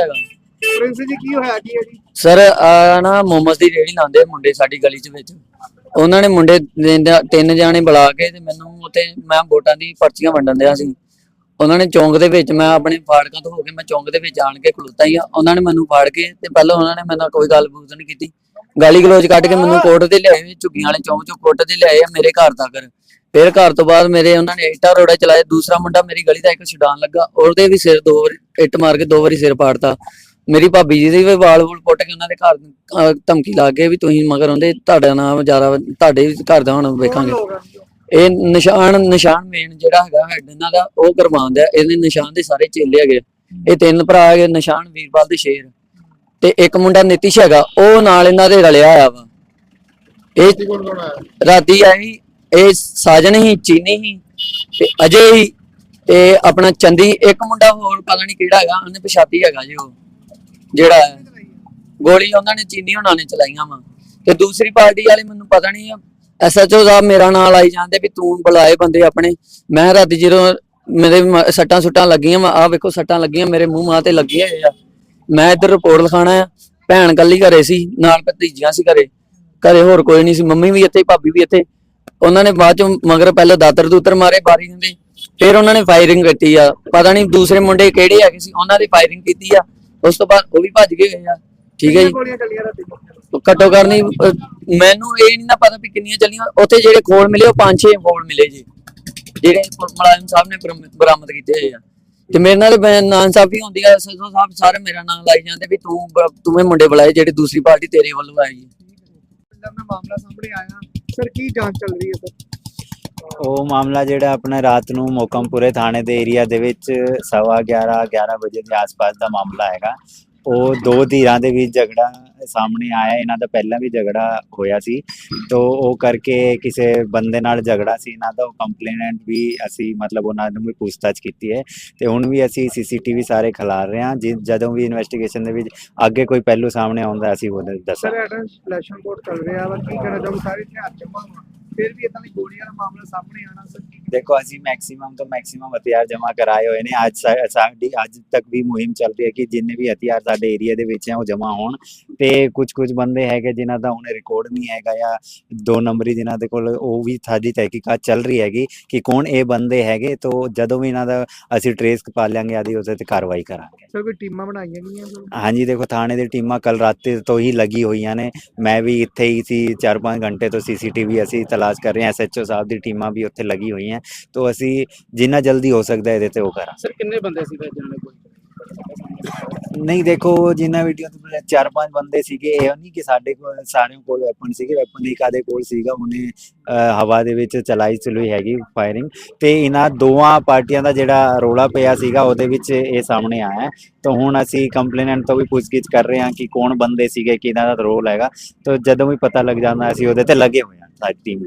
ਹੈਗਾ। ਪ੍ਰਿੰਸ ਜੀ ਕੀ ਹੋਇਆ? ਕੀ ਹੈ ਜੀ? ਸਰ ਆ ਨਾ ਮੋਮਸ ਦੀ ਰੇੜੀ ਲਾਉਂਦੇ ਮੁੰਡੇ ਸਾਡੀ ਗਲੀ ਚ ਵਿੱਚ। ਉਹਨਾਂ ਨੇ ਮੁੰਡੇ ਤਿੰਨ ਜਾਣੇ ਬੁਲਾ ਕੇ ਤੇ ਮੈਨੂੰ ਉੱਥੇ ਮੈਂ ਵੋਟਾਂ ਦੀ ਪਰਚੀਆਂ ਵੰਡਣ ਦਿਆ ਸੀ। ਉਹਨਾਂ ਨੇ ਚੌਂਕ ਦੇ ਵਿੱਚ ਮੈਂ ਆਪਣੇ ਫਾੜਕਾਂ ਤੋਂ ਹੋ ਕੇ ਮੈਂ ਚੌਂਕ ਦੇ ਵਿੱਚ ਆਣ ਕੇ ਖਲੋਤਾ ਹੀ ਆ। ਉਹਨਾਂ ਨੇ ਮੈਨੂੰ ਫਾੜ ਕੇ ਤੇ ਪਹਿਲਾਂ ਉਹਨਾਂ ਨੇ ਮੇਰੇ ਨਾਲ ਕੋਈ ਗੱਲਬਾਤ ਨਹੀਂ ਕੀਤੀ। ਗਾਲੀ ਗਲੋਚ ਕੱਢ ਕੇ ਮੈਨੂੰ ਕੋਰਟ ਤੇ ਲਿਆਏ ਝੁੱਗੀਆਂ ਵਾਲੇ ਚੌਂਕ ਚੋਂ ਕੋਰਟ ਤੇ ਲਿਆਏ ਆ ਮੇਰੇ ਘਰ ਤੱਕ। ਫਿਰ ਘਰ ਤੋਂ ਬਾਅਦ ਮੇਰੇ ਉਹਨਾਂ ਨੇ ਇੱਟਾਂ ਰੋੜਾ ਚਲਾਏ। ਦੂਸਰਾ ਮੁੰਡਾ ਮੇਰੀ ਗਲੀ ਦਾ ਇੱਕ ਛਡਾਣ ਲੱਗਾ। ਉਹਦੇ ਵੀ ਸਿਰ ਦੋ ਵਾਰੀ ਇੱਟ ਮਾਰ ਕੇ ਦੋ ਵਾਰੀ ਸਿਰ ਪਾੜਤਾ। ਮੇਰੀ ਭਾਬੀ ਜੀ ਦੀ ਵੀ ਵਾਲ ਵੂਲ ਪੁੱਟ ਕੇ ਉਹਨਾਂ ਦੇ ਘਰ ਅਹ, ਧਮਕੀ ਲਾ ਕੇ ਵੀ ਤੁਸੀਂ ਮਗਰ ਆਉਂਦੇ ਤੁਹਾਡਾ ਨਾਮ ਜ਼ਿਆਦਾ ਤੁਹਾਡੇ ਵੀ ਘਰ ਦਾ ਹੁਣ ਵੇਖਾਂਗੇ? ਇਹ ਨਿਸ਼ਾਨ ਨਿਸ਼ਾਨ ਮੇਨ ਜਿਹੜਾ ਹੈਗਾ ਹੈਡ ਇਹਨਾਂ ਦਾ ਉਹ ਕਰਵਾਉਂਦਾ। ਇਹਦੇ ਨਿਸ਼ਾਨ ਦੇ ਸਾਰੇ ਚੇਲੇ ਹੈਗੇ। ਇਹ ਤਿੰਨ ਭਰਾ ਹੈਗੇ ਨਿਸ਼ਾਨ ਵੀਰਪਾਲ ਤੇ ਸ਼ੇਰ। ਤੇ ਇੱਕ ਮੁੰਡਾ ਨਿਤਿਸ਼ ਹੈਗਾ ਉਹ ਨਾਲ ਇਹਨਾਂ ਦੇ ਰਲਿਆ ਆ ਵਾ। ਇਹ ਕੀ ਕੌਣ ਕੌਣ ਆਇਆ ਰਾਤੀ ਆਈ ਇਹ ਸਾਜਨ ਹੀ, ਚੀਨੀ ਹੀ ਤੇ ਅਜੇ ਹੀ ਤੇ ਆਪਣਾ ਚੰਦੀ, ਇੱਕ ਮੁੰਡਾ ਹੋਰ ਪਤਾ ਨਹੀਂ ਕਿਹੜਾ ਹੈਗਾ, ਉਹਨੇ ਪਛਾਤੀ ਹੈਗਾ ਜੀ ਉਹ, ਜਿਹੜਾ ਗੋਲੀ ਉਹਨਾਂ ਨੇ ਚੀਨੀ ਉਹਨਾਂ ਨੇ ਚਲਾਈਆਂ ਵਾ। ਤੇ ਦੂਸਰੀ ਪਾਰਟੀ ਵਾਲੇ ਮੈਨੂੰ ਪਤਾ ਨਹੀਂ ਐਸਐਚਓ ਸਾਹਿਬ ਮੇਰਾ ਨਾਂ ਲਾਈ ਜਾਂਦੇ ਵੀ ਤੂੰ ਬੁਲਾਏ ਬੰਦੇ ਆਪਣੇ। ਮੈਂ ਰਾਤੀ ਜਦੋਂ ਮੇਰੇ ਸੱਟਾਂ ਸੁੱਟਾਂ ਲੱਗੀਆਂ ਵਾ, ਆਹ ਵੇਖੋ ਸੱਟਾਂ ਲੱਗੀਆਂ, ਮੇਰੇ ਮੂੰਹ ਮਾਂ ਤੇ ਲੱਗੀਆਂ ਆ ਮੈਂ ਇੱਧਰ ਰਿਪੋਰਟ ਲਿਖਾਣਾ ਆ, ਭੈਣ ਕੱਲੀ ਘਰੇ ਸੀ, ਨਾਲ ਭਤੀਜੀਆਂ ਸੀ ਘਰੇ। ਘਰੇ ਹੋਰ ਕੋਈ ਨਹੀਂ ਸੀ, ਮੰਮੀ ਵੀ ਇੱਥੇ, ਭਾਬੀ ਵੀ ਇੱਥੇ। ਉਹਨਾਂ ਨੇ ਬਾਅਦ ਚੋਂ ਮਗਰ ਪਹਿਲਾਂ ਦਾਤਰ ਦੂਤਰ ਮਾਰੇ ਬਾਰੀ ਹੁੰਦੇ। ਫਿਰ ਉਹਨਾਂ ਨੇ ਫਾਇਰਿੰਗ ਕੀਤੀ ਆ। ਪਤਾ ਨਹੀਂ ਦੂਸਰੇ ਮੁੰਡੇ ਕਿਹੜੇ ਹੈਗੇ ਸੀ ਉਹਨਾਂ ਦੀ ਫਾਇਰਿੰਗ ਕੀਤੀ ਆ। ਉਸ ਤੋਂ ਬਾਅਦ ਉਹ ਵੀ ਭੱਜ ਗਏ ਆ। ਠੀਕ ਹੈ ਜੀ। ਘੱਟੋ ਕਰਨੀ ਮੈਨੂੰ ਇਹ ਨਹੀਂ ਨਾ ਪਤਾ ਵੀ ਕਿੰਨੀਆਂ ਚੱਲੀਆਂ। ਉੱਥੇ ਜਿਹੜੇ ਖੋਲ ਮਿਲੇ ਉਹ ਪੰਜ ਛੇ ਖੋਲ ਮਿਲੇ ਜੀ। ਜਿਹੜੇ ਮੁਲਾਜ਼ਮ ਸਾਹਿਬ ਨੇ ਬਰਾਮ- ਬਰਾਮਦ ਕੀਤੇ ਹੋਏ ਆ। ਤੇ ਮੇਰੇ ਨਾਲ ਨਾਂ ਸਾਫੀ ਹੁੰਦੀ ਆ ਐਸਐਸਓ ਸਾਹਿਬ ਸਾਰੇ ਮੇਰਾ ਨਾਮ ਲਾਈ ਜਾਂਦੇ ਵੀ ਤੂੰ ਤੂੰ ਇਹ ਮੁੰਡੇ ਬੁਲਾਏ ਜਿਹੜੀ ਦੂਸਰੀ ਪਾਰਟੀ ਤੇਰੇ ਵੱਲੋਂ ਆਈ ਹੈ ਮਾਮਲਾ ਸਾਹਮਣੇ ਆਇਆ। ਸਰ, ਕੀ ਜਾਂਚ ਚੱਲ ਰਹੀ ਹੈ ਸਰ? ਉਹ ਮਾਮਲਾ ਜਿਹੜਾ ਆਪਣਾ ਰਾਤ ਨੂੰ ਮੋਕਮਪੁਰੇ ਥਾਣੇ ਦੇ ਏਰੀਆ ਦੇ ਵਿੱਚ ਸਵਾ 11 11 ਵਜੇ ਦੇ ਆਸ-ਪਾਸ ਦਾ ਮਾਮਲਾ ਹੈਗਾ। ਉਹ ਦੋ ਧੀਰਾਂ ਦੇ ਵਿੱਚ ਝਗੜਾ ਸਾਹਮਣੇ ਆਇਆ ਇਹਨਾਂ ਦਾ ਪਹਿਲਾਂ ਵੀ ਝਗੜਾ ਹੋਇਆ ਸੀ। ਤੋਂ ਉਹ ਕਰਕੇ ਕਿਸੇ ਬੰਦੇ ਨਾਲ ਝਗੜਾ ਸੀ ਇਹਨਾਂ ਦਾ ਉਹ ਕੰਪਲੇਨੈਂਟ ਵੀ ਅਸੀਂ ਮਤਲਬ ਉਹਨਾਂ ਨੂੰ ਵੀ ਪੁੱਛਤਾਛ ਕੀਤੀ ਹੈ। ਤੇ ਹੁਣ ਵੀ ਅਸੀਂ ਸੀਸੀਟੀਵੀ ਸਾਰੇ ਖਿਲਾਰ ਰਹੇ ਹਾਂ। ਜਿ- ਜਦੋਂ ਵੀ ਇਨਵੈਸਟੀਗੇਸ਼ਨ ਦੇ ਵਿੱਚ ਅੱਗੇ ਕੋਈ ਪਹਿਲੂ ਸਾਹਮਣੇ ਆਉਂਦਾ ਅਸੀਂ ਉਹਦੇ ਦੱਸਾਂ ਸਰ ਐਡਾ ਇਲੈਕਸ਼ਨ ਕੋਡ ਚੱਲ ਰਿਹਾ ਵਾ ਕੀ ਕਹਿਣਾ ਚਾਹੋ ਸਾਰੇ ਹਥਿਆਰ ਜਮਾ ਹੋਣ ਫਿਰ ਵੀ ਇਦਾਂ ਦੀ ਗੋਲੀਆਂ ਦਾ ਮਾਮਲਾ ਸਾਹਮਣੇ ਆਣਾ ਸਰ ਕੀ ਦੇਖੋ ਅਸੀਂ ਮੈਕਸਿਮਮ ਤੋਂ ਮੈਕਸਿਮਮ ਹਥਿਆਰ ਜਮ੍ਹਾਂ ਕਰਾਏ ਹੋਏ ਨੇ ਅੱਜ ਸਾ- ਸਾਡੀ ਅੱਜ ਤੱਕ ਵੀ ਮੁਹਿੰਮ ਚੱਲ ਰਹੀ ਹੈ ਕਿ ਜਿੰਨੇ ਵੀ ਹਥਿਆਰ ਸਾਡੇ ਏਰੀਆ ਦੇ ਵਿੱਚ ਹੈ ਉਹ ਜਮ੍ਹਾਂ ਹੋਣ ਤੇ ਕੁਝ ਕੁਝ ਬੰਦੇ ਹੈਗੇ ਜਿਨ੍ਹਾਂ ਦਾ ਹੁਣ ਰਿਕਾਰਡ ਨਹੀਂ ਹੈਗਾ ਜਾਂ ਦੋ ਨੰਬਰੀ ਜਿਨ੍ਹਾਂ ਦੇ ਕੋਲ ਉਹ ਵੀ ਸਾਡੀ ਤਹਿਕੀਕਾਤ ਚੱਲ ਰਹੀ ਹੈਗੀ ਕਿ ਕੌਣ ਇਹ ਬੰਦੇ ਹੈਗੇ ਤੋਂ ਜਦੋਂ ਵੀ ਇਹਨਾਂ ਦਾ ਅਸੀਂ ਟ੍ਰੇਸ ਪਾ ਲਾਂਗੇ ਆਦੀ ਉਹਦੇ ਤੇ ਕਾਰਵਾਈ ਕਰਾਂਗੇ ਸਰ ਕੋਈ ਟੀਮਾਂ ਬਣਾਈਆਂ ਗਈਆਂ ਸਰ ਹਾਂਜੀ ਦੇਖੋ ਥਾਣੇ ਦੀ ਟੀਮਾਂ ਕੱਲ ਰਾਤੇ ਤੋਂ ਹੀ ਲੱਗੀ ਹੋਈਆਂ ਨੇ ਮੈਂ ਵੀ ਇੱਥੇ ਹੀ ਸੀ 4-5 ਘੰਟੇ ਤੋਂ ਸੀਸੀਟੀਵੀ ਅਸੀਂ ਤਲਾਸ਼ ਕਰ ਰਹੇ ਹਾਂ ਐਸਐਚਓ ਸਾਹਿਬ ਦੀ ਟੀਮਾਂ ਵੀ ਉੱਥੇ ਲੱਗੀ ਹੋਈਆਂ ਤੋਂ ਅਸੀਂ ਜਿੰਨਾ ਜਲਦੀ ਹੋ ਸਕਦਾ ਇਹਦੇ ਤੇ ਉਹ ਕਰਾਂ ਸਰ ਕਿੰਨੇ ਬੰਦੇ ਸੀ ਭੇਜਣ ਵਾਲੇ ਕੋਈ ਨਹੀਂ ਦੇਖੋ ਜਿੰਨਾ ਵੀਡੀਓ ਤੇ ਚਾਰ ਪੰਜ ਬੰਦੇ ਸੀਗੇ ਇਹ ਨਹੀਂ ਕਿ ਸਾਡੇ ਕੋਲ ਸਾਰਿਆਂ ਕੋਲ ਵੈਪਨ ਸੀਗੇ ਵੈਪਨ ਇੱਕ ਆਦੇ ਕੋਲ ਸੀਗਾ ਉਹਨੇ ਅਹ, ਹਵਾ ਦੇ ਵਿੱਚ ਚਲਾਈ ਚਲੂਈ ਹੈਗੀ ਫਾਇਰਿੰਗ ਤੇ ਇਹਨਾਂ ਦੋਵਾਂ ਪਾਰਟੀਆਂ ਦਾ ਜਿਹੜਾ ਰੋਲਾ ਪਿਆ ਸੀਗਾ ਉਹਦੇ ਵਿੱਚ ਇਹ ਸਾਹਮਣੇ ਆਇਆ। ਹੈ। ਤਾਂ ਹੁਣ ਅਸੀਂ ਕੰਪਲੇਨੈਂਟ ਤੋਂ ਵੀ ਪੁੱਛਗਿੱਛ ਕਰ ਰਹੇ ਹਾਂ ਕਿ ਕੌਣ ਬੰਦੇ ਸੀਗੇ ਕਿ ਇਹਨਾਂ ਦਾ ਰੋਲ ਹੈਗਾ। ਤਾਂ ਜਦੋਂ ਵੀ ਪਤਾ ਲੱਗ ਜਾਂਦਾ ਅਸੀਂ ਉਹਦੇ ਤੇ ਲੱਗੇ ਹੋਏ ਹਾਂ ਸਾਡੀ ਟੀਮ